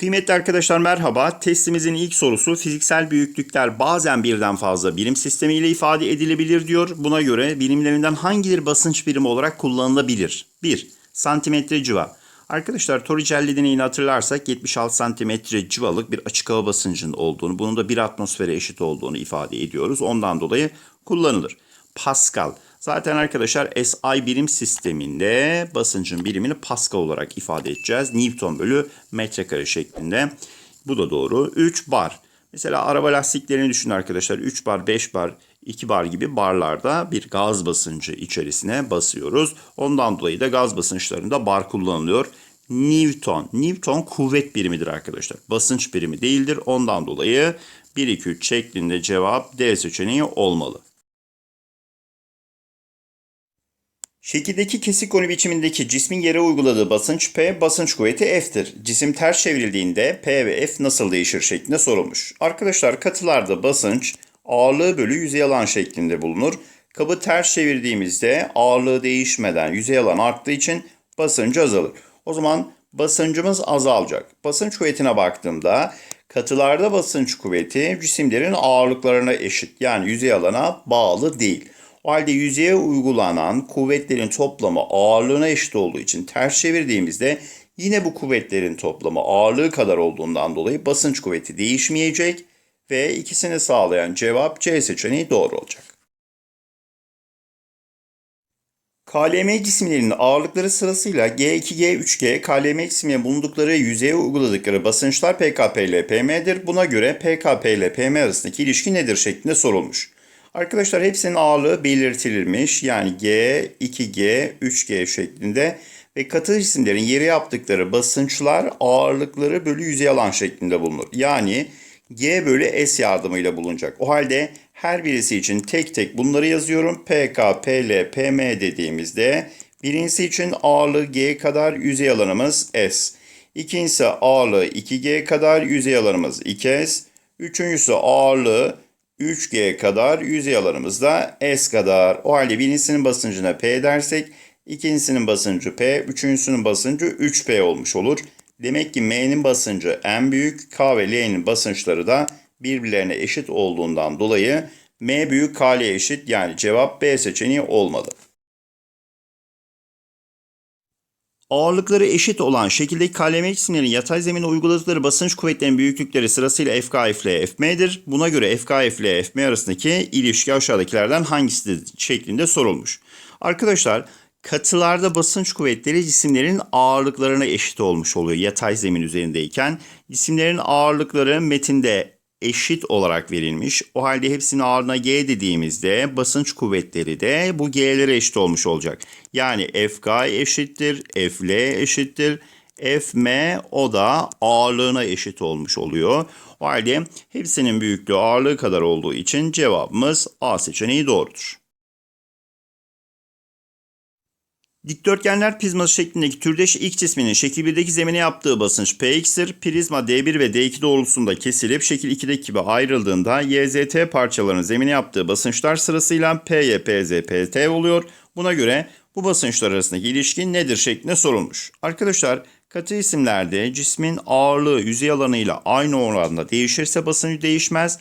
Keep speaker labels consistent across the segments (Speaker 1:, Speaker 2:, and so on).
Speaker 1: Kıymetli arkadaşlar merhaba. Testimizin ilk sorusu fiziksel büyüklükler bazen birden fazla birim sistemiyle ifade edilebilir diyor. Buna göre birimlerinden hangileri basınç birimi olarak kullanılabilir? 1. Santimetre civa. Arkadaşlar Torricelli deneyini hatırlarsak 76 santimetre civalık bir açık hava basıncının olduğunu, bunun da bir atmosfere eşit olduğunu ifade ediyoruz. Ondan dolayı kullanılır. Pascal. Zaten arkadaşlar SI birim sisteminde basıncın birimini Pascal olarak ifade edeceğiz. Newton bölü metrekare şeklinde. Bu da doğru. 3 bar. Mesela araba lastiklerini düşünün arkadaşlar. 3 bar, 5 bar, 2 bar gibi barlarda bir gaz basıncı içerisine basıyoruz. Ondan dolayı da gaz basınçlarında bar kullanılıyor. Newton. Newton kuvvet birimidir arkadaşlar. Basınç birimi değildir. Ondan dolayı 1, 2, 3 şeklinde cevap D seçeneği olmalı. Şekildeki kesik konu biçimindeki cismin yere uyguladığı basınç P, basınç kuvveti F'tir. Cisim ters çevrildiğinde P ve F nasıl değişir şeklinde sorulmuş. Arkadaşlar katılarda basınç ağırlığı bölü yüzey alan şeklinde bulunur. Kabı ters çevirdiğimizde ağırlığı değişmeden yüzey alan arttığı için basıncı azalır. O zaman basıncımız azalacak. Basınç kuvvetine baktığımda katılarda basınç kuvveti cisimlerin ağırlıklarına eşit yani yüzey alana bağlı değil. O halde yüzeye uygulanan kuvvetlerin toplamı ağırlığına eşit olduğu için ters çevirdiğimizde yine bu kuvvetlerin toplamı ağırlığı kadar olduğundan dolayı basınç kuvveti değişmeyecek ve ikisini sağlayan cevap C seçeneği doğru olacak. KLM cisimlerinin ağırlıkları sırasıyla G2, G3G, KLM cisimlerinin bulundukları yüzeye uyguladıkları basınçlar PKP ile PM'dir. Buna göre PKP ile PM arasındaki ilişki nedir şeklinde sorulmuş. Arkadaşlar hepsinin ağırlığı belirtilirmiş. Yani G, 2G, 3G şeklinde ve katı cisimlerin yere yaptıkları basınçlar ağırlıkları bölü yüzey alan şeklinde bulunur. Yani G bölü S yardımıyla bulunacak. O halde her birisi için tek tek bunları yazıyorum. PK, PL, PM dediğimizde birincisi için ağırlığı G kadar yüzey alanımız S. İkincisi ağırlığı 2G kadar yüzey alanımız 2S. Üçüncüsü ağırlığı 3G kadar yüzey alanımız da S kadar. O halde birincisinin basıncına P dersek ikincisinin basıncı P, üçüncüsünün basıncı 3P olmuş olur. Demek ki M'nin basıncı en büyük, K ve L'nin basınçları da birbirlerine eşit olduğundan dolayı M büyük K L eşit yani cevap B seçeneği olmalı. Ağırlıkları eşit olan şekildeki KLM cisimlerin yatay zemine uyguladıkları basınç kuvvetlerinin büyüklükleri sırasıyla FKF ile FM'dir. Buna göre FKF ile FM arasındaki ilişki aşağıdakilerden hangisidir şeklinde sorulmuş. Arkadaşlar katılarda basınç kuvvetleri cisimlerin ağırlıklarına eşit olmuş oluyor yatay zemin üzerindeyken. Cisimlerin ağırlıkları metinde eşit olarak verilmiş. O halde hepsinin ağırlığına G dediğimizde basınç kuvvetleri de bu G'lere eşit olmuş olacak. Yani FK eşittir, FL eşittir, Fm o da ağırlığına eşit olmuş oluyor. O halde hepsinin büyüklüğü ağırlığı kadar olduğu için cevabımız A seçeneği doğrudur. Dikdörtgenler prizması şeklindeki türdeş X cisminin şekil 1'deki zemine yaptığı basınç Px'tir. Prizma D1 ve D2 doğrultusunda kesilip şekil 2'deki gibi ayrıldığında YZT parçalarının zemine yaptığı basınçlar sırasıyla PY, PZ, PT oluyor. Buna göre bu basınçlar arasındaki ilişki nedir şeklinde sorulmuş. Arkadaşlar katı isimlerde cismin ağırlığı yüzey alanıyla aynı oranda değişirse basıncı değişmez.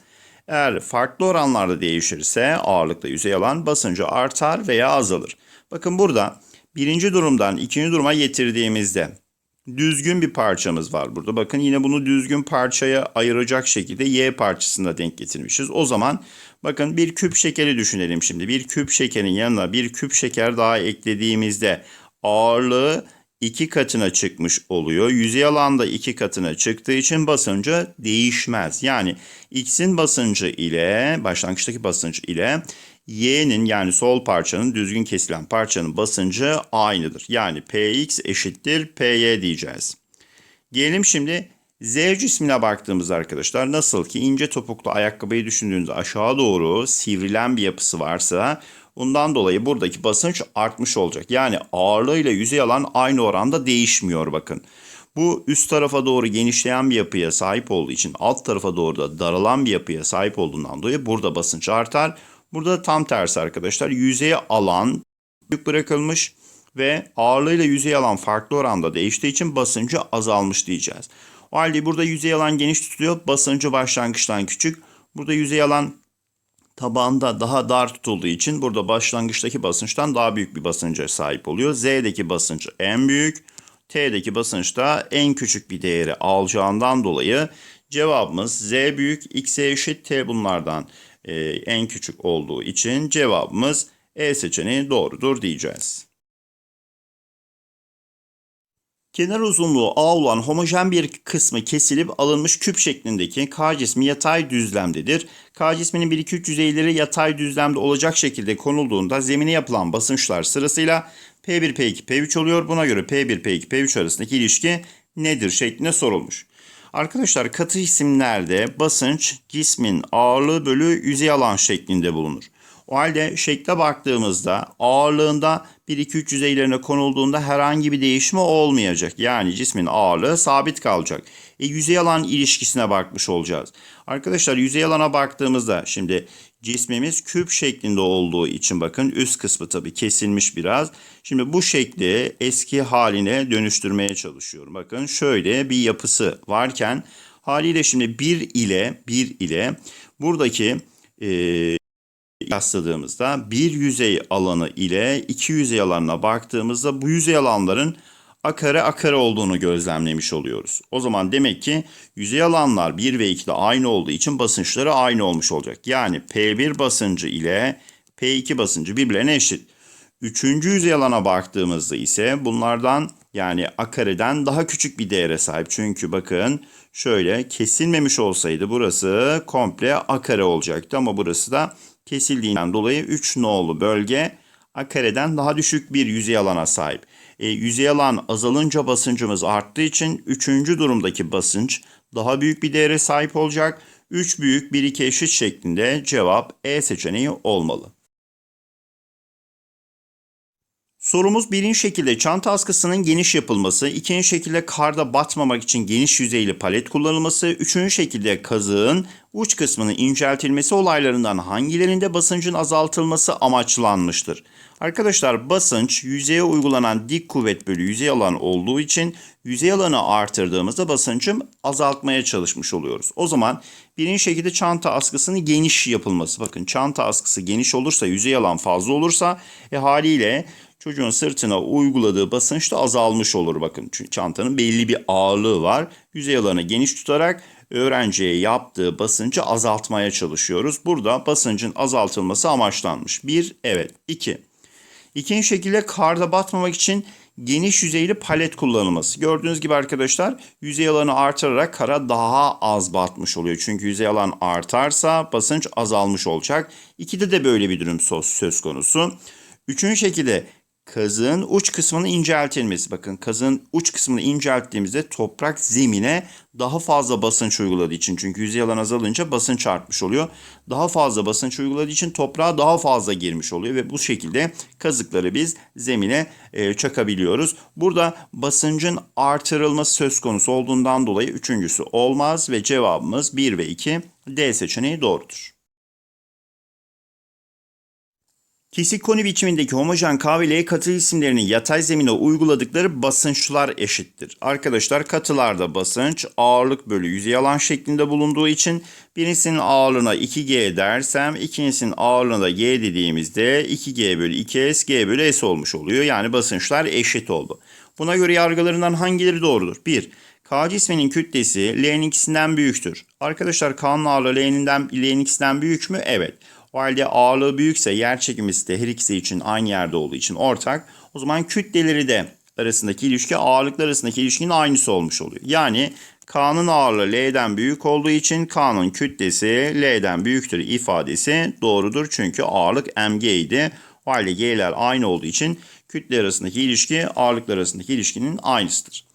Speaker 1: Eğer farklı oranlarda değişirse ağırlıkla yüzey alan basıncı artar veya azalır. Bakın burada birinci durumdan ikinci duruma getirdiğimizde düzgün bir parçamız var burada. Bakın yine bunu düzgün parçaya ayıracak şekilde Y parçasına denk getirmişiz. O zaman bakın bir küp şekeri düşünelim şimdi. Bir küp şekerin yanına bir küp şeker daha eklediğimizde ağırlığı iki katına çıkmış oluyor. Yüzey alanda iki katına çıktığı için basıncı değişmez. Yani X'in basıncı ile başlangıçtaki basınç ile Y'nin yani sol parçanın düzgün kesilen parçanın basıncı aynıdır. Yani Px eşittir Py diyeceğiz. Gelelim şimdi Z cismine baktığımızda arkadaşlar nasıl ki ince topuklu ayakkabıyı düşündüğünüzde aşağı doğru sivrilen bir yapısı varsa bundan dolayı buradaki basınç artmış olacak. Yani ağırlığıyla yüzey alan aynı oranda değişmiyor bakın. Bu üst tarafa doğru genişleyen bir yapıya sahip olduğu için alt tarafa doğru da daralan bir yapıya sahip olduğundan dolayı burada basınç artar. Burada tam tersi arkadaşlar. Yüzeye alan büyük bırakılmış ve ağırlığıyla yüzey alan farklı oranda değiştiği için basıncı azalmış diyeceğiz. O halde burada yüzey alan geniş tutuluyor. Basıncı başlangıçtan küçük. Burada yüzey alan tabanda daha dar tutulduğu için burada başlangıçtaki basınçtan daha büyük bir basınca sahip oluyor. Z'deki basınç en büyük. T'deki basınç da en küçük bir değeri alacağından dolayı cevabımız Z büyük, X'e eşit, T bunlardan e, en küçük olduğu için cevabımız E seçeneği doğrudur diyeceğiz. Kenar uzunluğu A olan homojen bir kısmı kesilip alınmış küp şeklindeki K cismi yatay düzlemdedir. K cisminin 1-2-3 yüzeyleri yatay düzlemde olacak şekilde konulduğunda zemine yapılan basınçlar sırasıyla P1, P2, P3 oluyor. Buna göre P1, P2, P3 arasındaki ilişki nedir şeklinde sorulmuş. Arkadaşlar katı cisimlerde basınç cismin ağırlığı bölü yüzey alan şeklinde bulunur. O halde şekle baktığımızda ağırlığında 1-2-3 yüzeylerine konulduğunda herhangi bir değişme olmayacak. Yani cismin ağırlığı sabit kalacak. E, yüzey alan ilişkisine bakmış olacağız. Arkadaşlar yüzey alana baktığımızda şimdi cismimiz küp şeklinde olduğu için bakın üst kısmı tabii kesilmiş biraz. Şimdi bu şekli eski haline dönüştürmeye çalışıyorum. Bakın şöyle bir yapısı varken haliyle şimdi 1 ile 1 ile buradaki e, yasladığımızda bir yüzey alanı ile iki yüzey alanına baktığımızda bu yüzey alanların a kare a kare olduğunu gözlemlemiş oluyoruz. O zaman demek ki yüzey alanlar 1 ve 2'de aynı olduğu için basınçları aynı olmuş olacak. Yani P1 basıncı ile P2 basıncı birbirlerine eşit. Üçüncü yüzey alana baktığımızda ise bunlardan yani a kareden daha küçük bir değere sahip. Çünkü bakın şöyle kesilmemiş olsaydı burası komple a kare olacaktı ama burası da kesildiğinden dolayı 3 nolu bölge a kareden daha düşük bir yüzey alana sahip. E, yüzey alan azalınca basıncımız arttığı için 3. durumdaki basınç daha büyük bir değere sahip olacak. 3 büyük 1 2 eşit şeklinde cevap E seçeneği olmalı. Sorumuz birinci şekilde çanta askısının geniş yapılması, ikinci şekilde karda batmamak için geniş yüzeyli palet kullanılması, üçüncü şekilde kazığın uç kısmının inceltilmesi olaylarından hangilerinde basıncın azaltılması amaçlanmıştır? Arkadaşlar basınç yüzeye uygulanan dik kuvvet bölü yüzey alan olduğu için yüzey alanı artırdığımızda basıncı azaltmaya çalışmış oluyoruz. O zaman birinci şekilde çanta askısının geniş yapılması. Bakın çanta askısı geniş olursa yüzey alan fazla olursa e, haliyle çocuğun sırtına uyguladığı basınç da azalmış olur bakın. Çünkü çantanın belli bir ağırlığı var. Yüzey alanı geniş tutarak öğrenciye yaptığı basıncı azaltmaya çalışıyoruz. Burada basıncın azaltılması amaçlanmış. Bir, evet. İki. İkinci şekilde karda batmamak için geniş yüzeyli palet kullanılması. Gördüğünüz gibi arkadaşlar yüzey alanı artırarak kara daha az batmış oluyor. Çünkü yüzey alan artarsa basınç azalmış olacak. İkide de böyle bir durum söz konusu. Üçüncü şekilde kazığın uç kısmının inceltilmesi. Bakın kazığın uç kısmını incelttiğimizde toprak zemine daha fazla basınç uyguladığı için çünkü yüzey alan azalınca basınç artmış oluyor. Daha fazla basınç uyguladığı için toprağa daha fazla girmiş oluyor ve bu şekilde kazıkları biz zemine e, çakabiliyoruz. Burada basıncın artırılması söz konusu olduğundan dolayı üçüncüsü olmaz ve cevabımız 1 ve 2 D seçeneği doğrudur. Kesik koni biçimindeki homojen K ve L katı cisimlerinin yatay zemine uyguladıkları basınçlar eşittir. Arkadaşlar katılarda basınç ağırlık bölü yüzey alan şeklinde bulunduğu için birincisinin ağırlığına 2G dersem ikincisinin ağırlığına da G dediğimizde 2G bölü 2S G bölü S olmuş oluyor. Yani basınçlar eşit oldu. Buna göre yargılarından hangileri doğrudur? 1. K cisminin kütlesi L'nin ikisinden büyüktür. Arkadaşlar K'nın ağırlığı L'nin ikisinden büyük mü? Evet. O halde ağırlığı büyükse yer çekimi de her ikisi için aynı yerde olduğu için ortak. O zaman kütleleri de arasındaki ilişki ağırlıklar arasındaki ilişkinin aynısı olmuş oluyor. Yani K'nın ağırlığı L'den büyük olduğu için K'nın kütlesi L'den büyüktür ifadesi doğrudur. Çünkü ağırlık mg idi. O halde G'ler aynı olduğu için kütle arasındaki ilişki ağırlıklar arasındaki ilişkinin aynısıdır.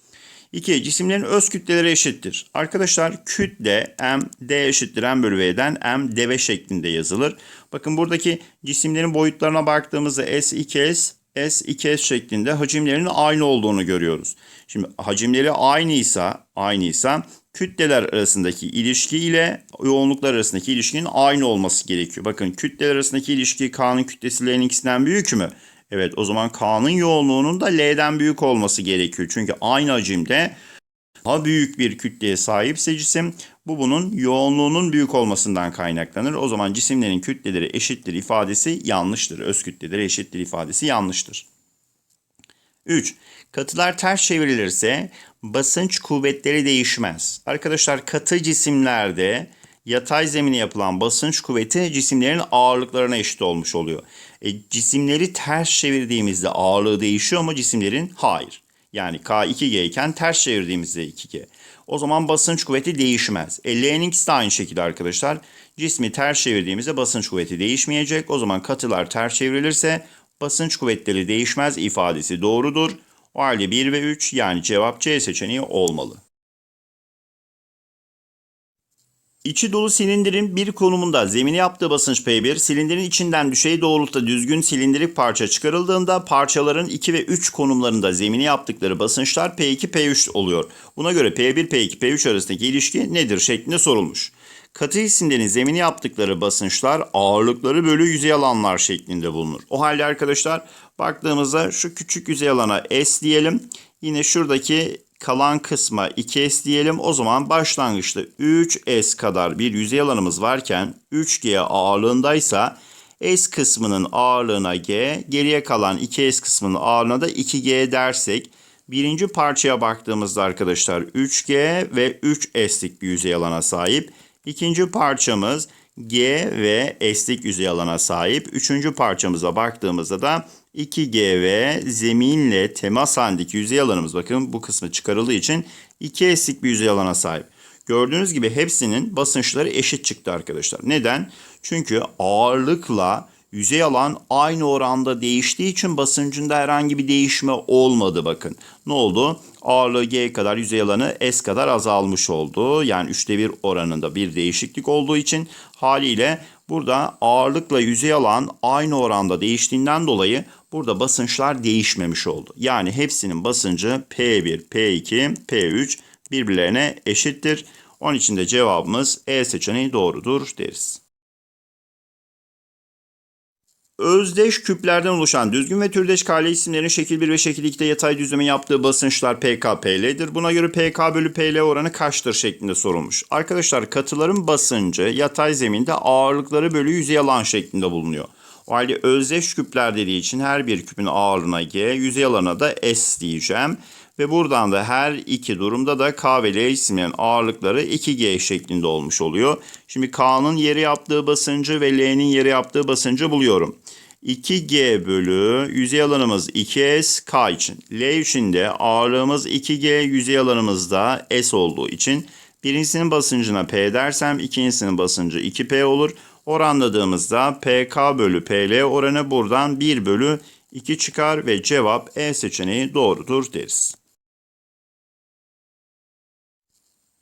Speaker 1: 2. Cisimlerin öz kütleleri eşittir. Arkadaşlar kütle m d eşittir m bölü v'den m dv şeklinde yazılır. Bakın buradaki cisimlerin boyutlarına baktığımızda S2S, S2S şeklinde hacimlerinin aynı olduğunu görüyoruz. Şimdi hacimleri aynıysa, aynıysa kütleler arasındaki ilişki ile yoğunluklar arasındaki ilişkinin aynı olması gerekiyor. Bakın kütleler arasındaki ilişki K'nın kütlesi L'nin ikisinden büyük mü? Evet o zaman K'nın yoğunluğunun da L'den büyük olması gerekiyor. Çünkü aynı hacimde daha büyük bir kütleye sahipse cisim bu bunun yoğunluğunun büyük olmasından kaynaklanır. O zaman cisimlerin kütleleri eşittir ifadesi yanlıştır. Öz kütleleri eşittir ifadesi yanlıştır. 3. Katılar ters çevrilirse basınç kuvvetleri değişmez. Arkadaşlar katı cisimlerde yatay zemine yapılan basınç kuvveti cisimlerin ağırlıklarına eşit olmuş oluyor. E, cisimleri ters çevirdiğimizde ağırlığı değişiyor ama cisimlerin hayır. Yani K 2G iken ters çevirdiğimizde 2G. O zaman basınç kuvveti değişmez. E, L'nin ikisi de aynı şekilde arkadaşlar. Cismi ters çevirdiğimizde basınç kuvveti değişmeyecek. O zaman katılar ters çevrilirse basınç kuvvetleri değişmez ifadesi doğrudur. O halde 1 ve 3 yani cevap C seçeneği olmalı. İçi dolu silindirin bir konumunda zemine yaptığı basınç P1, silindirin içinden düşey doğrultuda düzgün silindirik parça çıkarıldığında parçaların 2 ve 3 konumlarında zemine yaptıkları basınçlar P2, P3 oluyor. Buna göre P1, P2, P3 arasındaki ilişki nedir şeklinde sorulmuş. Katı cisimlerin zemini yaptıkları basınçlar ağırlıkları bölü yüzey alanlar şeklinde bulunur. O halde arkadaşlar baktığımızda şu küçük yüzey alana S diyelim. Yine şuradaki kalan kısma 2S diyelim. O zaman başlangıçta 3S kadar bir yüzey alanımız varken 3G ağırlığındaysa S kısmının ağırlığına G, geriye kalan 2S kısmının ağırlığına da 2G dersek birinci parçaya baktığımızda arkadaşlar 3G ve 3S'lik bir yüzey alana sahip. İkinci parçamız G ve S'lik yüzey alana sahip. Üçüncü parçamıza baktığımızda da 2G ve zeminle temas halindeki yüzey alanımız bakın bu kısmı çıkarıldığı için 2S'lik bir yüzey alana sahip. Gördüğünüz gibi hepsinin basınçları eşit çıktı arkadaşlar. Neden? Çünkü ağırlıkla yüzey alan aynı oranda değiştiği için basıncında herhangi bir değişme olmadı bakın. Ne oldu? Ağırlığı G kadar yüzey alanı S kadar azalmış oldu. Yani üçte bir oranında bir değişiklik olduğu için haliyle burada ağırlıkla yüzey alan aynı oranda değiştiğinden dolayı burada basınçlar değişmemiş oldu. Yani hepsinin basıncı P1, P2, P3 birbirlerine eşittir. Onun için de cevabımız E seçeneği doğrudur deriz. Özdeş küplerden oluşan düzgün ve türdeş kale isimlerin şekil 1 ve şekil 2'de yatay düzleme yaptığı basınçlar PK, PL'dir. Buna göre PK bölü PL oranı kaçtır şeklinde sorulmuş. Arkadaşlar katıların basıncı yatay zeminde ağırlıkları bölü yüzey alan şeklinde bulunuyor. O halde özdeş küpler dediği için her bir küpün ağırlığına G, yüzey alana da S diyeceğim. Ve buradan da her iki durumda da K ve L isimlerin ağırlıkları 2G şeklinde olmuş oluyor. Şimdi K'nın yeri yaptığı basıncı ve L'nin yeri yaptığı basıncı buluyorum. 2G bölü yüzey alanımız 2S K için. L için de ağırlığımız 2G yüzey alanımız da S olduğu için birincisinin basıncına P dersem ikincisinin basıncı 2P olur. Oranladığımızda PK bölü PL oranı buradan 1 bölü 2 çıkar ve cevap E seçeneği doğrudur deriz.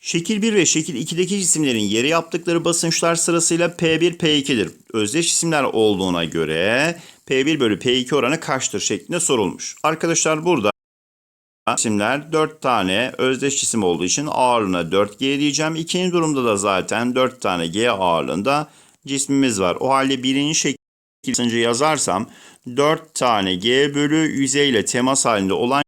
Speaker 1: Şekil 1 ve şekil 2'deki cisimlerin yeri yaptıkları basınçlar sırasıyla P1, P2'dir. Özdeş cisimler olduğuna göre P1 bölü P2 oranı kaçtır şeklinde sorulmuş. Arkadaşlar burada cisimler 4 tane özdeş cisim olduğu için ağırlığına 4G diyeceğim. İkinci durumda da zaten 4 tane G ağırlığında cismimiz var. O halde birinci şekil yazarsam 4 tane G bölü yüzeyle temas halinde olan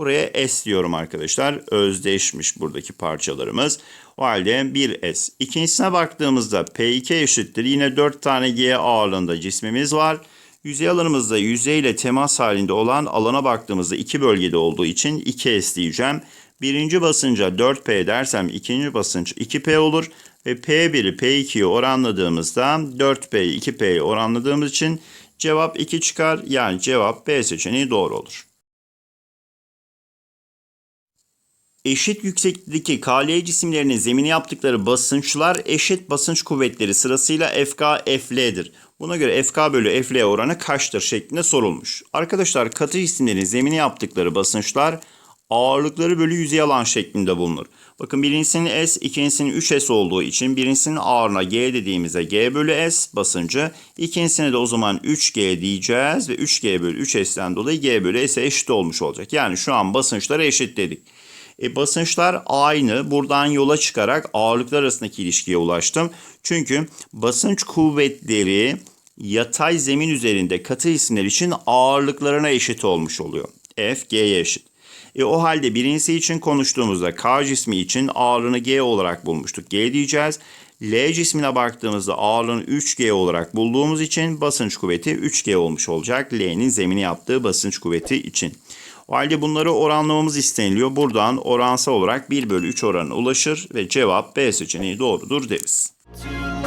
Speaker 1: Buraya S diyorum arkadaşlar. Özdeşmiş buradaki parçalarımız. O halde 1S. İkincisine baktığımızda P2 eşittir. Yine 4 tane G ağırlığında cismimiz var. Yüzey alanımızda yüzeyle temas halinde olan alana baktığımızda iki bölgede olduğu için 2S diyeceğim. Birinci basınca 4P dersem ikinci basınç 2P olur. Ve P1'i P2'yi oranladığımızda 4P'yi 2P'yi oranladığımız için cevap 2 çıkar. Yani cevap B seçeneği doğru olur. Eşit yükseklikteki KL cisimlerinin zemini yaptıkları basınçlar eşit basınç kuvvetleri sırasıyla FK, FL'dir. Buna göre FK bölü FL oranı kaçtır şeklinde sorulmuş. Arkadaşlar katı cisimlerin zemini yaptıkları basınçlar ağırlıkları bölü yüzey alan şeklinde bulunur. Bakın birincisinin S, ikincisinin 3S olduğu için birincisinin ağırlığına G dediğimizde G bölü S basıncı. ikincisine de o zaman 3G diyeceğiz ve 3G bölü 3S'ten dolayı G bölü S'e eşit olmuş olacak. Yani şu an basınçları eşit dedik. E, basınçlar aynı. Buradan yola çıkarak ağırlıklar arasındaki ilişkiye ulaştım. Çünkü basınç kuvvetleri yatay zemin üzerinde katı isimler için ağırlıklarına eşit olmuş oluyor. F, G'ye eşit. E, o halde birincisi için konuştuğumuzda K cismi için ağırlığını G olarak bulmuştuk. G diyeceğiz. L cismine baktığımızda ağırlığını 3G olarak bulduğumuz için basınç kuvveti 3G olmuş olacak. L'nin zemine yaptığı basınç kuvveti için. O halde bunları oranlamamız isteniliyor. Buradan oransal olarak 1 bölü 3 oranına ulaşır ve cevap B seçeneği doğrudur deriz.
Speaker 2: to